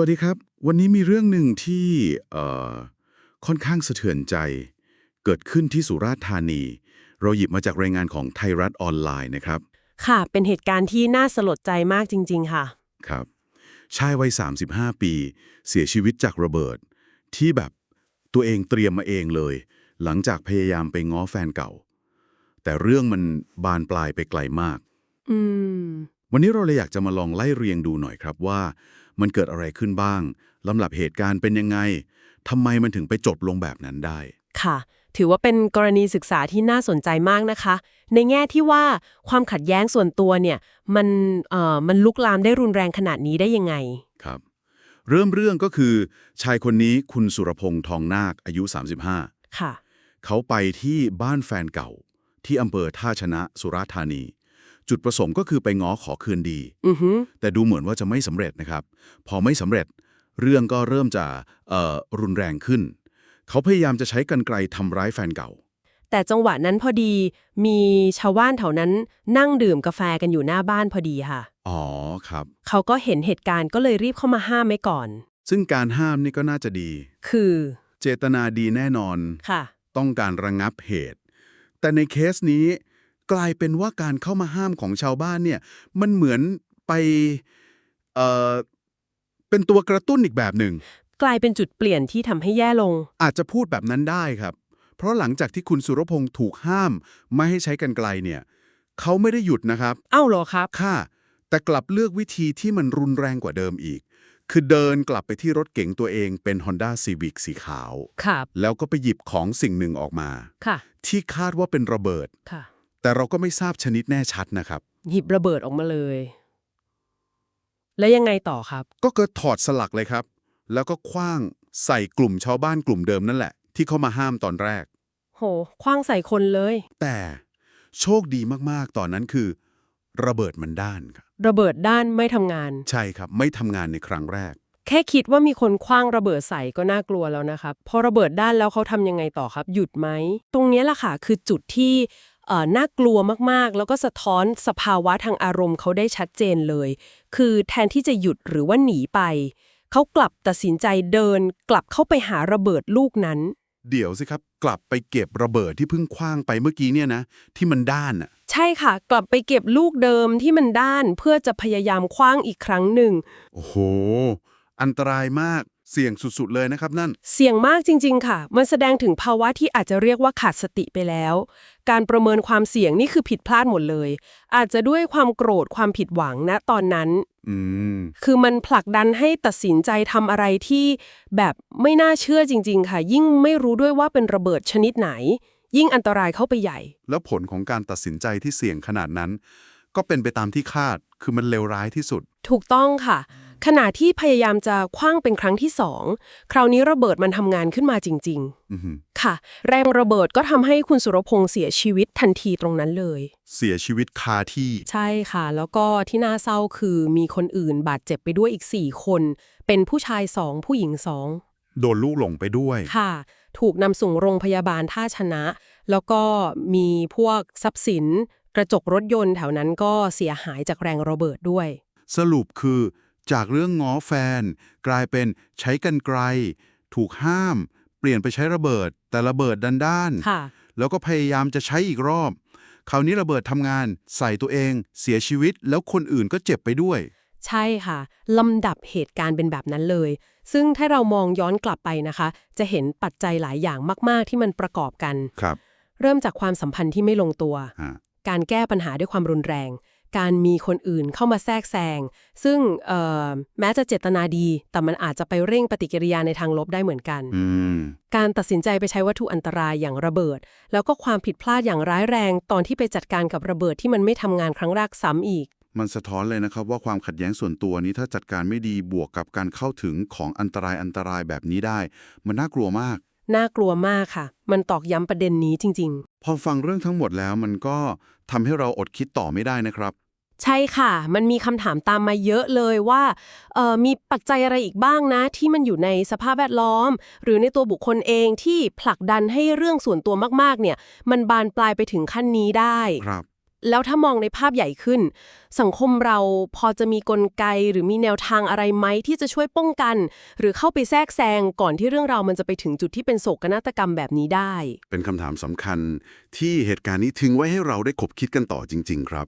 วัสดีครับ วันนี้มีเรื่องหนึ่งที่เอ่อค่อนข้างสะเทือนใจ เกิดขึ้นที่สุราษฎร์ธานี เราหยิบมาจากรายงานของไทยรัฐออนไลน์นะครับ ค่ะ เป็นเหตุการณ์ที่น่าสลดใจมากจริง ๆ ค่ะ ครับชายวัย 35 ปี เสียชีวิตจากระเบิด ที่แบบตัวเองเตรียมมาเองเลย หลังจากพยายามไปง้อแฟนเก่า แต่เรื่องมันบานปลายไปไกลมาก อืม วันนี้เราเลยอยากจะมาลองไล่เรียงดูหน่อยครับว่า มันเกิดอะไรขึ้นบ้างลำดับเหตุการณ์เป็นยังไงทำไมมันถึงไปจบลงแบบนั้นได้ ค่ะ ถือว่าเป็นกรณีศึกษาที่น่าสนใจมากนะคะ ในแง่ที่ว่าความขัดแย้งส่วนตัวเนี่ยมันเอ่อมันลุกลามได้รุนแรงขนาดนี้ได้ยังไงครับ เริ่มเรื่องก็คือ ชายคนนี้คุณสุรพงษ์ทองนาคอายุ 35 ค่ะ เขาไปที่บ้านแฟนเก่า ที่อำเภอท่าชนะสุราษฎร์ธานี จุดประสงค์ก็คือไปง้อขอคืนดีอือฮึแต่ดูเหมือนว่าจะไม่สำเร็จนะครับ พอไม่สำเร็จ เรื่องก็เริ่มจะเอ่อรุนแรงขึ้น เขาพยายามจะใช้กรรไกรทำร้ายแฟนเก่า แต่จังหวะนั้นพอดีมีชาวบ้านแถวนั้นนั่งดื่มกาแฟกันอยู่หน้าบ้านพอดีค่ะ อ๋อครับ เขาก็เห็นเหตุการณ์ก็เลยรีบเข้ามาห้ามไว้ก่อน ซึ่งการห้ามนี่ก็น่าจะดี คือ เจตนาดีแน่นอนค่ะ ต้องการระงับเหตุ แต่ในเคสนี้ กลายเป็นว่าการเข้ามาห้ามของชาวบ้านเนี่ยมันเหมือนไปเอ่อเป็นตัวกระตุ้นอีกแบบหนึ่ง กลายเป็นจุดเปลี่ยนที่ทำให้แย่ลง อาจจะพูดแบบนั้นได้ครับ เพราะหลังจากที่คุณสุรพงษ์ถูกห้าม ไม่ให้ใช้กันไกลเนี่ยเขาไม่ได้หยุดนะครับเอ้าเหรอครับ ค่ะ แต่กลับเลือกวิธีที่มันรุนแรงกว่าเดิมอีก คือเดินกลับไปที่รถเก๋งตัวเองเป็น Honda Civic สีขาว ครับ แล้วก็ไปหยิบของสิ่งหนึ่งออกมา ค่ะ ที่คาดว่าเป็นระเบิด ค่ะ แต่เราก็ไม่ทราบชนิดแน่ชัดนะครับ หยิบระเบิดออกมาเลย แล้วยังไงต่อครับ ก็เกิดถอดสลักเลยครับ แล้วก็คว้างใส่กลุ่มชาวบ้านกลุ่มเดิมนั่นแหละ ที่เขามาห้ามตอนแรก โหคว้างใส่คนเลย แต่โชคดีมากๆ ตอนนั้นคือ ระเบิดมันด้านครับระเบิดด้านไม่ทำงาน ใช่ครับ ไม่ทำงานในครั้งแรก แค่คิดว่ามีคนคว้างระเบิดใส่ก็น่ากลัวแล้วนะครับ พอระเบิดด้านแล้วเขาทำยังไงต่อครับ หยุดไหม ตรงเนี้ยแหละค่ะคือจุดที่เอ่อ น่ากลัวมากๆ แล้วก็สะท้อนสภาวะทางอารมณ์เขาได้ชัดเจนเลย คือแทนที่จะหยุดหรือว่าหนีไป เขากลับตัดสินใจเดินกลับเข้าไปหาระเบิดลูกนั้น เดี๋ยวสิครับ กลับไปเก็บระเบิดที่เพิ่งคว้างไปเมื่อกี้เนี่ยนะ ที่มันด้านอะใช่ค่ะ กลับไปเก็บลูกเดิมที่มันด้านเพื่อจะพยายามคว้างอีกครั้งหนึ่งโอ้โห อันตรายมาก เสี่ยงสุดๆเลยนะครับนั่น เสี่ยงมากจริง ๆ ค่ะ มันแสดงถึงภาวะที่อาจจะเรียกว่าขาดสติไปแล้ว การประเมินความเสี่ยงนี่คือผิดพลาดหมดเลย อาจจะด้วยความโกรธความผิดหวังณตอนนั้น อืม คือมันผลักดันให้ตัดสินใจทำอะไรที่แบบไม่น่าเชื่อจริง ๆ ค่ะ ยิ่งไม่รู้ด้วยว่าเป็นระเบิดชนิดไหน ยิ่งอันตรายเข้าไปใหญ่ แล้วผลของการตัดสินใจที่เสี่ยงขนาดนั้น ก็เป็นไปตามที่คาด คือมันเลวร้ายที่สุด ถูกต้องค่ะ ขณะที่พยายามจะคว้างเป็นครั้งที่สองคราวนี้ระเบิดมันทำงานขึ้นมาจริงๆอือหือค่ะ แรงระเบิดก็ทำให้คุณสุรพงษ์เสียชีวิตทันทีตรงนั้นเลย เสียชีวิตคาที่ ใช่ค่ะ แล้วก็ที่น่าเศร้าคือมีคนอื่นบาดเจ็บไปด้วยอีก 4 คน เป็นผู้ชาย2ผู้หญิงโดนลูกหลงไปด้วย2ค่ะ ถูกนำส่งโรงพยาบาลท่าชนะ แล้วก็มีพวกทรัพย์สิน กระจกรถยนต์แถวนั้นก็เสียหายจากแรงระเบิดด้วย สรุปคือ จากเรื่องง้อแฟน กลายเป็นใช้กันไกล ถูกห้าม เปลี่ยนไปใช้ระเบิด แต่ระเบิดด้านด้าน ค่ะ แล้วก็พยายามจะใช้อีกรอบ คราวนี้ระเบิดทำงาน ใส่ตัวเอง เสียชีวิต แล้วคนอื่นก็เจ็บไปด้วย ใช่ค่ะ ลำดับเหตุการณ์เป็นแบบนั้นเลย ซึ่งถ้าเรามองย้อนกลับไปนะคะ จะเห็นปัจจัยหลายอย่างมาก ๆ ที่มันประกอบกัน ครับ เริ่มจากความสัมพันธ์ที่ไม่ลงตัว ฮะ การแก้ปัญหาด้วยความรุนแรง การมีคนอื่นเข้ามาแทรกแซงซึ่งเอ่อแม้จะเจตนาดี แต่มันอาจจะไปเร่งปฏิกิริยาในทางลบได้เหมือนกันอืมการตัดสินใจไปใช้วัตถุอันตรายอย่างระเบิด แล้วก็ความผิดพลาดอย่างร้ายแรงตอนที่ไปจัดการกับระเบิดที่มันไม่ทำงานครั้งแรกซ้ำอีกมันสะท้อนเลยนะครับว่าความขัดแย้งส่วนตัวนี้ถ้าจัดการไม่ดีบวกกับการเข้าถึงของอันตรายอันตรายแบบนี้ได้ มันน่ากลัวมาก น่ากลัวมากค่ะ มันตอกย้ำประเด็นนี้จริง ๆ พอฟังเรื่องทั้งหมดแล้วมันก็ทำให้เราอดคิดต่อไม่ได้นะครับ ใช่ค่ะ มันมีคำถามตามมาเยอะเลยว่าเอ่อมีปัจจัยอะไรอีกบ้างนะ ที่มันอยู่ในสภาพแวดล้อม หรือในตัวบุคคลเองที่ผลักดันให้เรื่องส่วนตัวมากๆ เนี่ย มันบานปลายไปถึงขั้นนี้ได้ ครับ แล้วถ้ามองในภาพใหญ่ขึ้น สังคมเราพอจะมีกลไกหรือมีแนวทางอะไรไหมที่จะช่วยป้องกัน หรือเข้าไปแทรกแซงก่อนที่เรื่องราวมันจะไปถึงจุดที่เป็นโศกนาฏกรรมแบบนี้ได้ เป็นคำถามสำคัญที่เหตุการณ์นี้ทิ้งไว้ให้เราได้ขบคิดกันต่อจริง ๆ ครับ